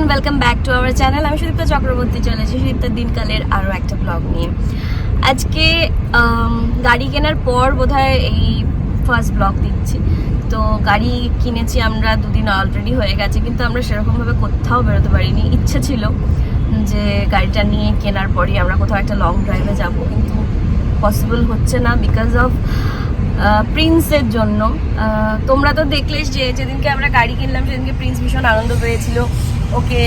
Everyone welcome back to our channel আমি সুদীপ্তা চক্রবর্তী চলেছি সুদীপ্তার দিনকালের আরও একটা ব্লগ নিয়ে। আজকে গাড়ি কেনার পর বোধহয় এই ফার্স্ট ব্লগ দিচ্ছি তো গাড়ি কিনেছি আমরা দুদিন অলরেডি হয়ে গেছে, কিন্তু আমরা সেরকমভাবে কোথাও বেরোতে পারিনি। ইচ্ছে ছিল যে গাড়িটা নিয়ে কেনার পরই আমরা কোথাও একটা লং ড্রাইভে যাব, কিন্তু পসিবল হচ্ছে না বিকজ অফ প্রিন্সের জন্য। তোমরা তো দেখলে যে যেদিনকে আমরা গাড়ি কিনলাম, সেদিনকে প্রিন্স ভীষণ আনন্দ পেয়েছিল। ওকে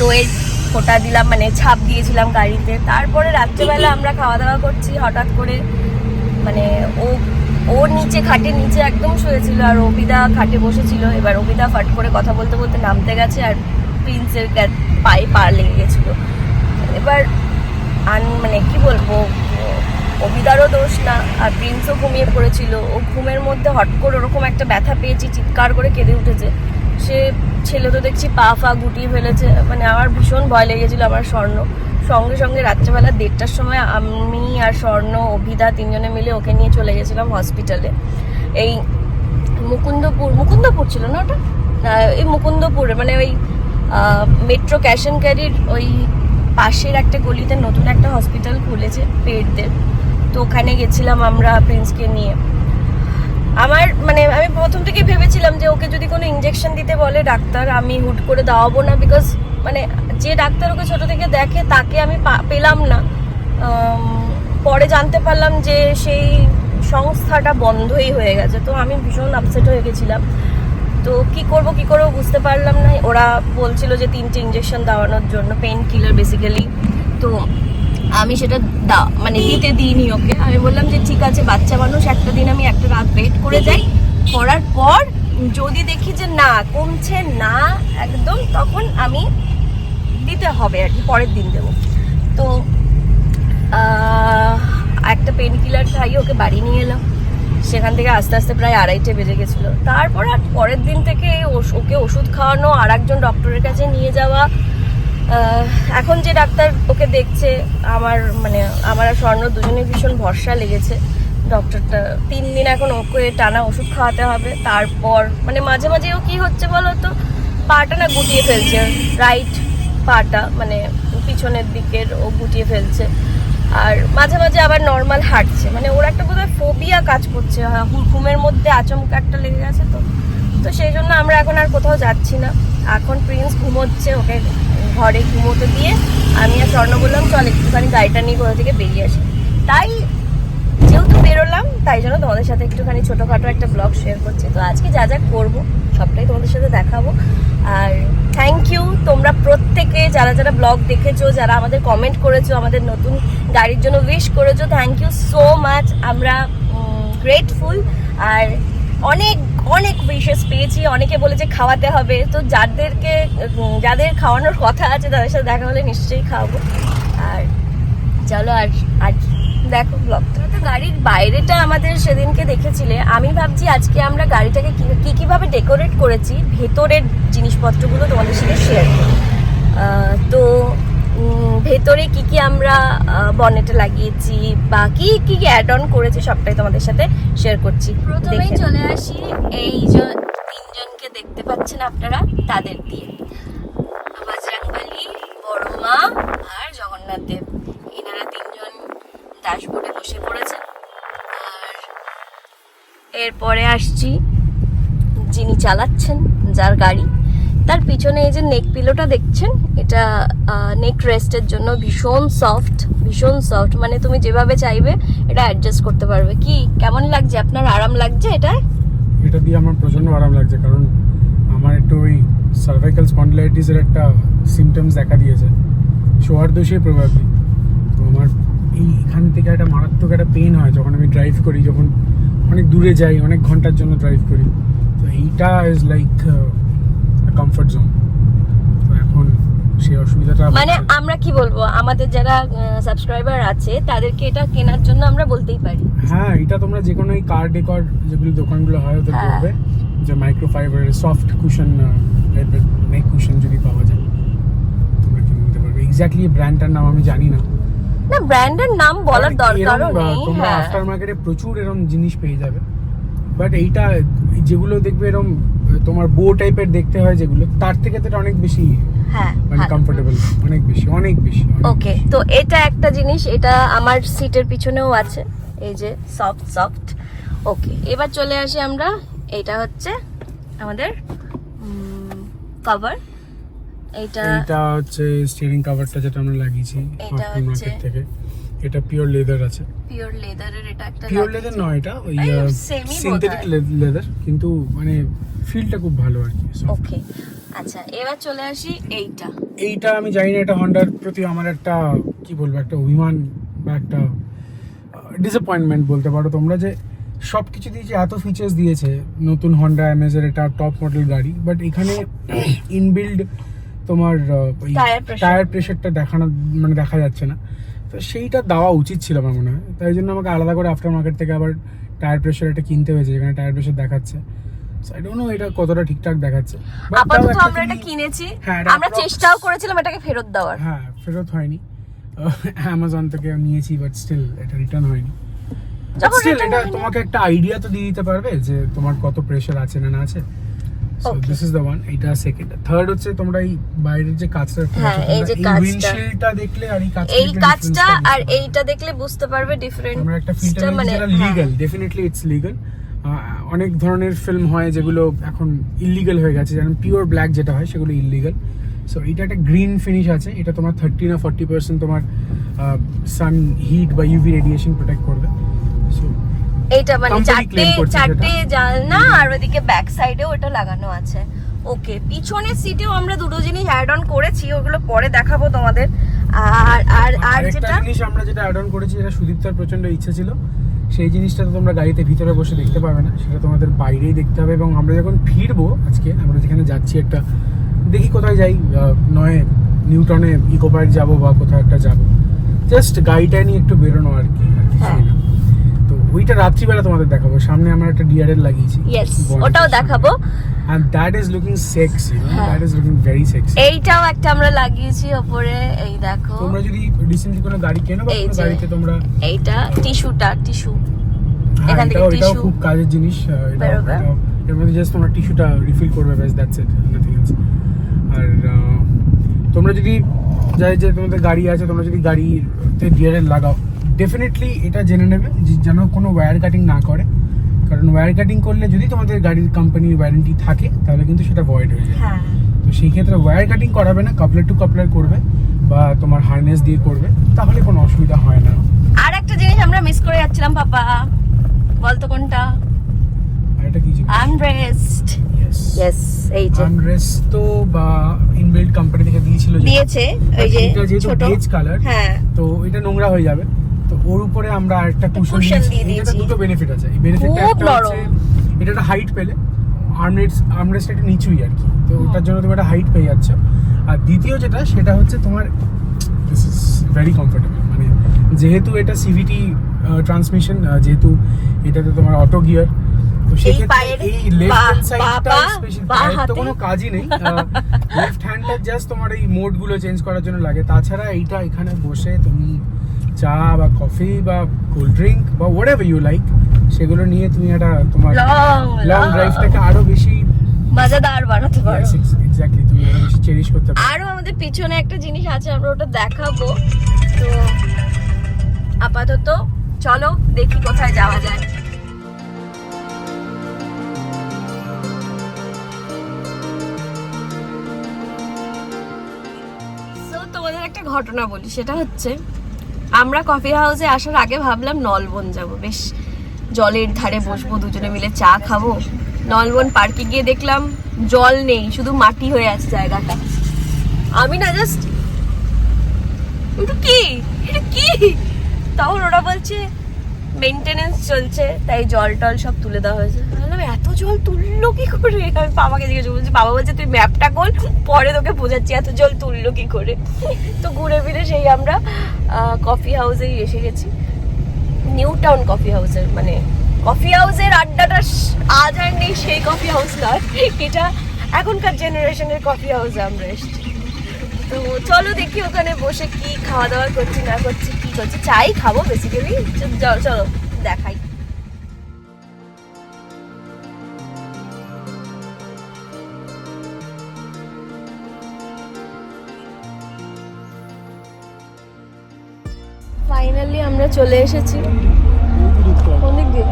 দইয়ের ফোঁটা দিলাম মানে ছাপ দিয়েছিলাম গাড়িতে। তারপরে রাত্রেবেলা আমরা খাওয়া দাওয়া করছি, হঠাৎ করে মানে ও ও নিচে খাটে নিচে একদম শুয়েছিল আর অবিদা খাটে বসেছিল। এবার অবিদা ফাট করে কথা বলতে বলতে নামতে গেছে আর প্রিন্সের পায়ে পা লেগে গেছিল। এবার আন মানে কি বলব, অভিদারও দোষ না, আর প্রিন্সও ঘুমিয়ে পড়েছিল। ও ঘুমের মধ্যে হট করে ওরকম একটা ব্যথা পেয়েছি, চিৎকার করে কেঁদে উঠেছে। সে ছেলে তো দেখছি পা ফা গুটিয়ে ফেলেছে। মানে আমার ভীষণ ভয় লেগেছিল আমার স্বর্ণ। সঙ্গে সঙ্গে রাত্রেবেলা দেড়টার সময় আমি আর স্বর্ণ, অভিদা তিনজনে মিলে ওকে নিয়ে চলে গেছিলাম হসপিটালে এই মুকুন্দপুর মুকুন্দপুর ছিল না ওটা? এই মুকুন্দপুরে মানে ওই মেট্রো ক্যাশ অ্যান্ড ক্যারির ওই পাশের একটা গলিতে নতুন একটা হসপিটাল খুলেছে, পেটদের। তো ওখানে গেছিলাম আমরা প্রিন্সকে নিয়ে। আমার আমি প্রথম থেকে ভেবেছিলাম যে ওকে যদি কোনো ইঞ্জেকশন দিতে বলে ডাক্তার, আমি হুট করে দাওয়াবো না বিকজ মানে যে ডাক্তার ওকে ছোট থেকে দেখে তাকে আমি পেলাম না। পরে জানতে পারলাম যে সেই সংস্থাটা বন্ধই হয়ে গেছে। তো আমি ভীষণ আপসেট হয়ে গেছিলাম। তো কি করব, কি করব বুঝতে পারলাম না। ওরা বলছিল যে তিনটে ইঞ্জেকশন দেওয়ানোর জন্য পেন কিলার বেসিক্যালি তো আমি সেটা মানে দিতে দিইনি ওকে। আমি বললাম যে ঠিক আছে, বাচ্চা মানুষ একটা রাত ওয়েট করে যাই পর যদি দেখি যে না, কমছে না একদম, তখন আমি দিতে হবে আর কি, পরের দিন দেবো। তো একটা পেন কিলার খাইয়ে ওকে বাড়ি নিয়ে এলাম। সেখান থেকে আস্তে আস্তে প্রায় আড়াইটে বেজে গেছিল। তারপর আর পরের দিন থেকে ওকে ওষুধ খাওয়ানো আর একজন ডক্টরের কাছে নিয়ে যাওয়া। এখন যে ডাক্তার ওকে দেখছে, আমার মানে আমার আর স্বর্ণ দুজনে ভীষণ ভরসা লেগেছে। ডক্টরটা তিন দিন এখন ওকে টানা ওষুধ খাওয়াতে হবে। তারপর মানে মাঝে মাঝে ও কি হচ্ছে বলো তো পাটা না গুটিয়ে ফেলছে রাইট পাটা মানে পিছনের দিকের ও গুটিয়ে ফেলছে। আর মাঝে মাঝে আবার নর্মাল হাঁটছে। মানে ওর একটা বোধহয় ফোবিয়া কাজ করছে ঘুমের মধ্যে আচমকা একটা লেগে গেছে তো। তো সেই জন্য আমরা এখন আর কোথাও যাচ্ছি না। এখন প্রিন্স ঘুমোচ্ছে, ওকে ঘরে ঘুমোতে দিয়ে আমি আর স্বর্ণ বললাম চল একটুখানি গাড়িটা নিয়ে কোথা থেকে বেরিয়ে আসি। তাই বেরোলাম, তাই জন্য তোমাদের সাথে একটুখানি ছোটোখাটো একটা ব্লগ শেয়ার করছি। তো আজকে যা যা করব, সবটাই তোমাদের সাথে দেখাবো। আর থ্যাংক ইউ তোমরা প্রত্যেকে যারা যারা ব্লগ দেখেছ, যারা আমাদের কমেন্ট করেছ, আমাদের নতুন গাড়ির জন্য উইশ করেছ থ্যাংক ইউ সো মাচ আমরা গ্রেটফুল আর অনেক অনেক উইশেস পেয়েছি। অনেকে বলেছে খাওয়াতে হবে। তো যাদেরকে যাদের খাওয়ানোর কথা আছে, তাদের সাথে দেখা হলে নিশ্চয়ই খাওয়াবো। আর চলো, আর আর দেখো ব্লগটা তো গাড়ির বাইরেটা আমাদের সেদিনকে দেখেছিলে। আমি ভাবছি আজকে আমরা গাড়িটাকে কি কীভাবে ডেকোরেট করেছি ভেতরের জিনিসপত্রগুলো তোমাদের সাথে শেয়ার করি তো ভেতরে কি কি আমরা বনেটে লাগিয়েছি বা কি কি অ্যাড অন করেছি সবটাই তোমাদের সাথে শেয়ার করছি। প্রথমেই চলে আসি এই যে তিনজনকে দেখতে পাচ্ছেন আপনারা তাদের দিয়ে। বজরংবলী বড় মা আর জগন্নাথ দেব এনারা তিনজন ড্যাশবোর্ডে বসে পড়েছেন আর এরপরে আসছি। যিনি চালাচ্ছেন, যার গাড়ি, তার পিছনে এই যে নেক পিলোটা দেখছেন, এটা নেক রেস্টের জন্য ভীষণ সফট ভীষণ সফট মানে তুমি যেভাবে চাইবে, এটা অ্যাডজাস্ট করতে পারবে। কি, কেমন লাগছে? আপনার আরাম লাগছে এটা এটা দিয়ে আমার প্রচণ্ড আরাম লাগছে, কারণ আমার একটু ওই সার্ভাইকাল স্পন্ডিলাইটিসের একটা সিমটমস দেখা দিয়েছে। শোয়ার দোষে প্রভাবলি তো আমার এই এখান থেকে একটা মারাত্মক একটা পেন হয়, যখন আমি ড্রাইভ করি, যখন অনেক দূরে যাই অনেক ঘণ্টার জন্য ড্রাইভ করি। তো এইটা ইজ লাইক কমফর্ট জোন তো এখন সেই অসুবিধাটা মানে আমরা কি বলব আমাদের যারা সাবস্ক্রাইবার আছে তাদেরকে এটা কেনার জন্য আমরা বলতেই পারি। হ্যাঁ এটা তোমরা যে কোনো কার ডেকর যেগুলো দোকানগুলো হয় ওদের হ্যাঁ। করবে যে মাইক্রোফাইবারের সফট কুশন নেক কুশন যদি পাওয়া যায় তোমরা কিনে নিতে পারবে। এক্স্যাক্টলি ব্র্যান্ডটার নাম আমি জানি না। না ব্র্যান্ডের নাম বলার দরকারও নেই তোমরা হ্যাঁ। আফটার মার্কেটে প্রচুর এরকম জিনিস পেয়ে যাবে। বাট এইটা যেগুলো দেখবে এরম তোমার বো টাইপের দেখতে হয় যেগুলো তার থেকে তো এটা অনেক বেশি হ্যাঁ মানে কমফোর্টেবল অনেক বেশি অনেক বেশি ওকে তো এটা একটা জিনিস এটা আমার সিটের পিছনেও আছে এই যে সফট সফট ওকে এবার চলে আসি আমরা এটা হচ্ছে আমাদের কভার এটা এইটা হচ্ছে স্টিয়ারিং কভারটা যেটা আমরা লাগিয়েছি এটা মার্কেট থেকে। এটা পিওর লেদার আছে। পিওর লেদারের এটা একটা পিওর লেদার নয় এটা ওই সিনথেটিক লেদার কিন্তু মানে ফিলটা খুব ভালো আর কি। ওকে আচ্ছা এবার চলে আসি এইটা। এইটা আমি জানি না এটা হন্ডার প্রতি আমার একটা কি বলব একটা অভিমান বা একটা ডিসঅ্যাপয়েন্টমেন্ট বলতে পারো তোমরা যে সব কিছু দিয়েছে এত ফিচার্স দিয়েছে নতুন হন্ডা অ্যামেজের এটা টপ মডেল গাড়ি বাট এখানে ইনবিল্ড তোমার টায়ার প্রেশারটা দেখানো মানে দেখা যাচ্ছে না। তো সেইটা দেওয়া উচিত ছিল আমার মনে হয়। তাই জন্য আমাকে আলাদা করে আফটার মার্কেট থেকে আবার টায়ার প্রেশার এটা কিনতে হয়েছে যেখানে টায়ার প্রেশার দেখাচ্ছে। আই ডোন্ট নো এটা কতটা ঠিকঠাক দেখাচ্ছে। আপাতত আমরা এটা কিনেছি। হ্যাঁ, আমরা চেষ্টাও করেছিলাম এটাকে ফেরত দেওয়ার। হ্যাঁ ফেরত হয়নি। অ্যামাজন থেকে নিয়েছি বাট স্টিল এটা রিটার্ন হয়নি। স্টিল এটা তোমাকে একটা আইডিয়া তো দিয়ে দিতে পারবে যে তোমার কত প্রেশার আছে না না আছে। So this is the one এটা সেকেন্ড থার্ড হচ্ছে তোমরা এই বাইরের যে হ্যাঁ, এই যে দেখলে আর এই এই কাজটা আর এইটা দেখলে বুঝতে পারবে ডিফারেন্ট আমরা একটা ফিল্টার মানে। লিগ্যাল ডেফিনেটলি ইটস লিগ্যাল অনেক ধরনের ফিল্ম হয় যেগুলো এখন ইলিগাল হয়ে গেছে যেমন পিওর ব্ল্যাক যেটা হয় সেগুলো ইলিগাল সো এটা একটা গ্রিন ফিনিশ আছে এটা তোমার থার্টি না ফর্টি পার্সেন্ট তোমার সান হিট বা ইউভি রেডিয়েশন প্রোটেক্ট করবে। এইটা মানে চারটে চারটে জানলা আর ওদিকে ব্যাক সাইডেও ওটা লাগানো আছে। ওকে পিছনের সিটেও আমরা দুটো জিনিস অ্যাড অন করেছি ওগুলো পরে দেখাবো তোমাদের। আর আর আর যেটা জিনিস আমরা যেটা অ্যাড অন করেছি যেটা সুদীপ্তার প্রচণ্ড ইচ্ছা ছিল। সেই জিনিসটা তো তোমরা গাড়িতে ভিতরে বসে দেখতে পাবে না সেটা তোমাদের বাইরেই দেখতে হবে এবং আমরা যখন ফিরবো আজকে আমরা যেখানে যাচ্ছি একটা দেখি কোথায় যাই নয় নিউটনে ইকো পার্ক যাব বা কোথাও একটা যাব। জাস্ট গাড়িটা নিয়ে একটু বেরোনো আর কি হ্যাঁ। ওইটা রাত্রিবেলা তোমাদের দেখাবো। সামনে আমরা একটা ডিআরএল লাগিয়েছি। ইয়েস ওটাও দেখাবো। And that is looking sexy you know? হ্যাঁ। that is looking very sexy এইটাও একটা আমরা লাগিয়েছি ওপরে এই দেখো। তোমরা যদি রিসেন্টলি কোনো গাড়ি কেনো বা কোনো গাড়িতে তোমরা এইটা টিস্যুটা টিস্যু। হ্যাঁ, এখান থেকে এটাও খুব কাজের জিনিস এর মধ্যে জাস্ট তোমরা টিস্যুটা রিফিল করবে ব্যাস দ্যাটস ইট নাথিং এলস আর তোমরা যদি যাই যে তোমাদের গাড়ি আছে তোমরা যদি গাড়িতে ডিআরএল লাগাও ডেফিনেটলি এটা জেনে নেবে যে যেন কোনো ওয়্যার কাটিং না করে। কারণ ওয়্যার কাটিং করলে যদি তোমাদের গাড়ির কোম্পানির ওয়ারেন্টি থাকে তাহলে কিন্তু সেটা ভয়েড হয়ে যায় হ্যাঁ। তো সেই ক্ষেত্রে ওয়্যার কাটিং করাবে না কাপলার টু কাপলার করবে বা তোমার হার্নেস দিয়ে করবে তাহলে কোনো অসুবিধা হয় না। আর একটা জিনিস আমরা মিস করে যাচ্ছিলাম পাপা। বলতো কোনটা? আর এটা কি জিনিস? আনরেস্ট ইয়েস এই যে। আনরেস্ট তো বা ইনবিল্ড কোম্পানি থেকে দিয়েছিল দিয়েছে ওই যে ছোট। বেজ কালার হ্যাঁ। তো এটা নোংরা হয়ে যাবে। তো ওর উপরে আমরা একটা কুশন দিয়ে দিয়েছি। দুটো বেনিফিট আছে। এই বেনিফিটটা একটা হচ্ছে এটা একটা হাইট পেলে। আর্মরেস্ট আর্মরেস্ট একটা নিচুই আর কি। তো ওটার জন্য তুমি একটা হাইট পেয়ে যাচ্ছ। আর দ্বিতীয় যেটা সেটা হচ্ছে তোমার দিস ইজ ভেরি কমফোর্টেবল মানে যেহেতু এটা সিভিটি ট্রান্সমিশন যেহেতু এটাতে তোমার অটো গিয়ার তো সেক্ষেত্রে এই লেফট হ্যান্ড সাইডটা স্পেশাল তো কোনো কাজই নেই। লেফট হ্যান্ডটা জাস্ট তোমার এই মোডগুলো চেঞ্জ করার জন্য লাগে। তাছাড়া এইটা এখানে বসে তুমি চা বা কফি বা কোল্ড ড্রিঙ্ক বা হোয়াট এভার ইউ লাইক সেগুলো নিয়ে তুমি একটা তোমার লং ড্রাইভটাকে আরও বেশি মজাদার বানাতে পারো। এক্স্যাক্টলি তুমি আরও বেশি চেরিশ করতে পারো। আরও আমাদের পিছনে একটা জিনিস আছে আমরা ওটা দেখাবো। তো আপাতত চলো দেখি কোথায় যাওয়া যায়। তোমাদের একটা ঘটনা বলি সেটা হচ্ছে আমরা কফি হাউসে আসার আগে ভাবলাম নলবন যাব। বেশ জলের ধারে বসবো, দুজনে মিলে চা খাব। নলবন পার্কে গিয়ে দেখলাম জল নেই, শুধু মাটি হয়ে আছে জায়গাটা। আমি না জাস্ট এটা কি? এটা কি? তখন ওরা বলছে মেনটেনেন্স চলছে, তাই জল টল সব তুলে দেওয়া হয়েছে। আমি বললাম এত জল তুললো কি করে? আমি বাবাকে জিজ্ঞেস বলছি বাবা বলছে, তুই ম্যাপটা কর পরে তোকে বোঝাচ্ছি, এত জল তুললো কি করে? তো ঘুরে ফিরে সেই আমরা কফি হাউসেই এসে গেছি। নিউ টাউন কফি হাউসের মানে কফি হাউসের আড্ডাটা আজ আর নেই সেই কফি হাউস নয় এটা এখনকার জেনারেশনের কফি হাউসে আমরা এসেছি। তো চলো দেখি ওখানে বসে কি খাওয়া দাওয়া করছি, না করছি, কি করছি। চাই খাব বেসিক্যালি চলো, দেখাই। ফাইনালি আমরা চলে এসেছি। কোন দিক দিয়ে?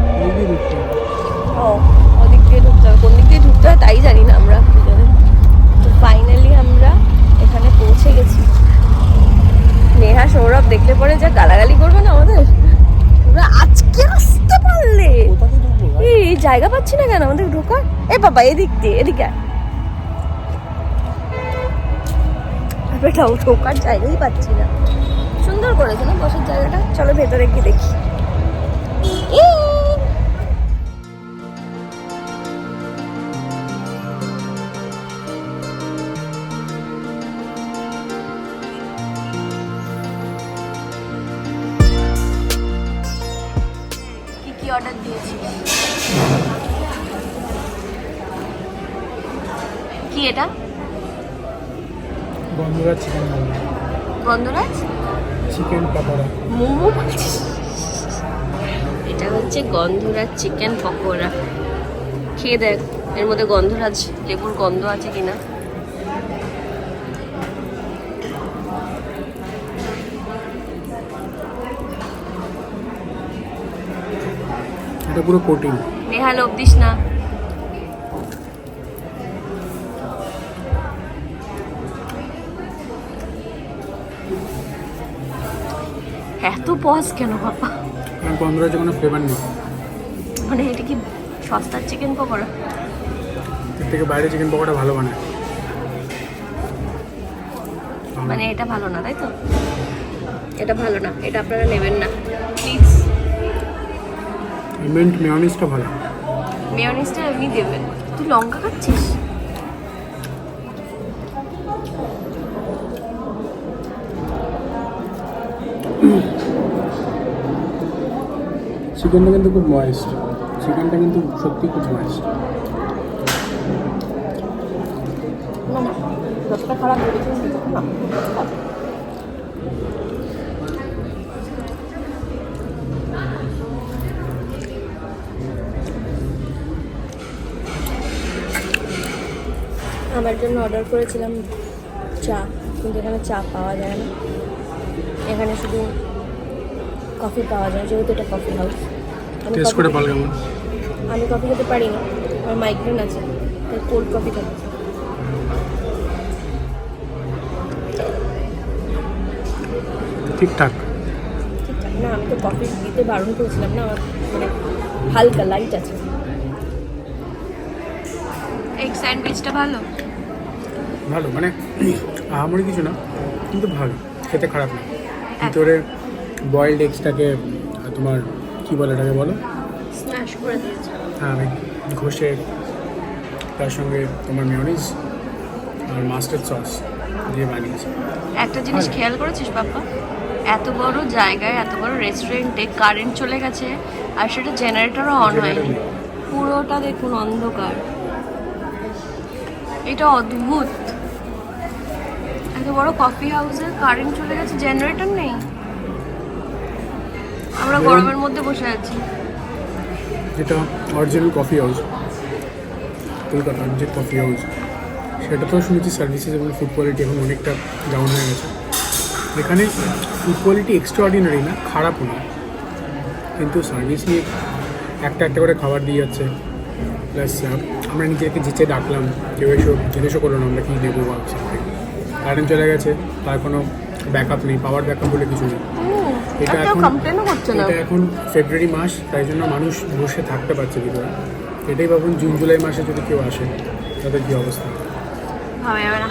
ও ওদিক দিয়ে ঢুকতে হবে। কোন দিক দিয়ে ঢুকতে হয় তাই জানি না আমরা দুজনে তো ফাইনালি আমরা এখানে পৌঁছে গেছি। নেহা সৌরভ দেখলে পরে যা গালাগালি করবে না আমাদের? তোমরা আজকে আসতে পারলে। এই জায়গা পাচ্ছি না কেন? আমাদের ঢোকার? এ বাবা এদিক দিয়ে এদিকে। বেটাও ঢোকার জায়গাই পাচ্ছি না। করেছে না? বসার জায়গাটা? চলো ভেতরে গিয়ে দেখি। এই। কি কি অর্ডার দিয়েছিস? কি এটা? বন্ধুরা চিকেন গন্ধরাজ? চিকেন পকোড়া। মোমো বলছিস? এটা হচ্ছে গন্ধরাজ চিকেন পকোড়া। খেয়ে দেখ এর মধ্যে গন্ধরাজ লেবুর গন্ধ আছে কিনা। এটা পুরো প্রোটিন নেহা লোভ দিস না এত পজ কেন বাবা? বন্ধুরা যে কোনো ফ্লেভার নেই মানে এটা কি সস্তার চিকেন পকোড়া? এর থেকে বাইরে চিকেন পকোড়া ভালো বানায়। মানে এটা ভালো না তাই তো? এটা ভালো না এটা আপনারা নেবেন না। প্লিজ মিন্ট মেয়নিজটা ভালো। মেয়নিজটা এমনি দেবেন তুই লঙ্কা খাচ্ছিস চিকেনটা কিন্তু খুব ময়েস্ট চিকেনটা কিন্তু সত্যি খুব ময়েস্ট আমার জন্য অর্ডার করেছিলাম চা, কিন্তু এখানে চা পাওয়া যায় না। এখানে শুধু কফি পাওয়া যায়, যেহেতু এটা কফি হাউস টেস্ট করে ভালো কেমন আমি কফি খেতে পারি না। আমার মাইগ্রেন আছে তাই কোল্ড কফি খাচ্ছি ঠিকঠাক। ঠিকঠাক। না আমি তো কফি দিতে বারণ করেছিলাম না আমার মানে হালকা লাইট আছে। এগ স্যান্ডউইচটা ভালো? ভালো মানে আহামরি কিছু না কিন্তু ভালো। খেতে খারাপ না। ভিতরে বয়েলড এগসটাকে তোমার কি বলে এটাকে বলো? স্ম্যাশ করে দিয়েছে। হ্যাঁ আমি ঘষে তার সঙ্গে তোমার মেয়নিজ আর মাস্টার্ড সস দিয়ে বানিয়েছি। একটা জিনিস খেয়াল করেছিস বাপ্পা এত বড় জায়গায় এত বড় রেস্টুরেন্টে কারেন্ট চলে গেছে আর সেটা জেনারেটরও অন হয়নি। পুরোটা দেখুন অন্ধকার। এটা অদ্ভুত। এত বড় কফি হাউসে কারেন্ট চলে গেছে জেনারেটর নেই? আমরা গরমের মধ্যে বসে আছি। যেটা অরিজিনাল কফি হাউস কলকাতার যে কফি হাউস সেটা তো শুনেছি সার্ভিসেস এবং ফুড কোয়ালিটি এখন অনেকটা ডাউন হয়ে গেছে। এখানে ফুড কোয়ালিটি এক্সট্রা অর্ডিনারি না খারাপও না। কিন্তু সার্ভিস নিয়ে একটা একটা করে খাবার দিয়ে যাচ্ছে। প্লাস আমরা নিজেকে জিচে ডাকলাম কেউ এসে জিজ্ঞেসও করল না আমরা কী দেবো বা কারেন্ট চলে গেছে তার কোনো ব্যাকআপ নেই পাওয়ার ব্যাকআপ বলে কিছু নেই। এটা এখন- কমপ্লেনও না। এটা এখন ফেব্রুয়ারি মাস তাই জন্য মানুষ বসে থাকতে পারছে ভিতরে এটাই ভাবুন জুন জুলাই মাসে যদি কেউ আসে তাদের কী অবস্থা? যাবে না।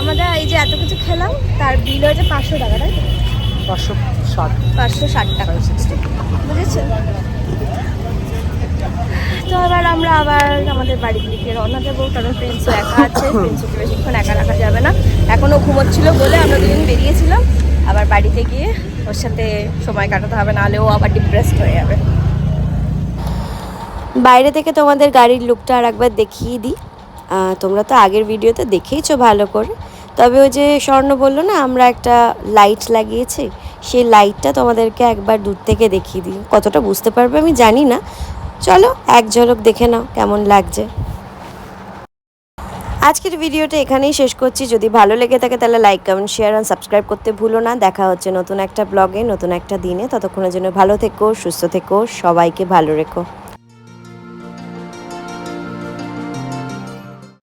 আমাদের এই যে এত কিছু খেলাম তার বিল হয়েছে পাঁচশো টাকা তাই তো? পাঁচশো ষাট। পাঁচশো ষাট টাকা। বুঝেছেন? তো এবার আমরা আবার আমাদের বাড়ির দিকে রওনা দেবো কারণ প্রিন্সও একা আছে প্রিন্সকে বেশিক্ষণ একা রাখা যাবে না। এখনও ঘুমোচ্ছিল বলে আমরা দুজন বেরিয়েছিলাম। আবার বাড়িতে গিয়ে ওর সাথে সময় কাটাতে হবে, নাহলে ও আবার ডিপ্রেসড হয়ে যাবে। বাইরে থেকে তোমাদের গাড়ির লুকটা আর একবার দেখিয়ে দিই। তোমরা তো আগের ভিডিওতে দেখেইছো ভালো করে। তবে ওই যে স্বর্ণ বলল না, আমরা একটা লাইট লাগিয়েছি, সেই লাইটটা তোমাদেরকে একবার দূর থেকে দেখিয়ে দিই। কতটা বুঝতে পারবে আমি জানি না। চলো, এক ঝলক দেখে নাও কেমন লাগছে। আজকের ভিডিওটা এখানেই শেষ করছি। যদি ভালো লেগে থাকে তাহলে লাইক কমেন্ট শেয়ার আর সাবস্ক্রাইব করতে ভুলো না। দেখা হচ্ছে নতুন একটা ব্লগে নতুন একটা দিনে। ততক্ষণের জন্য ভালো থেকো, সুস্থ থেকো, সবাইকে ভালো রেখো।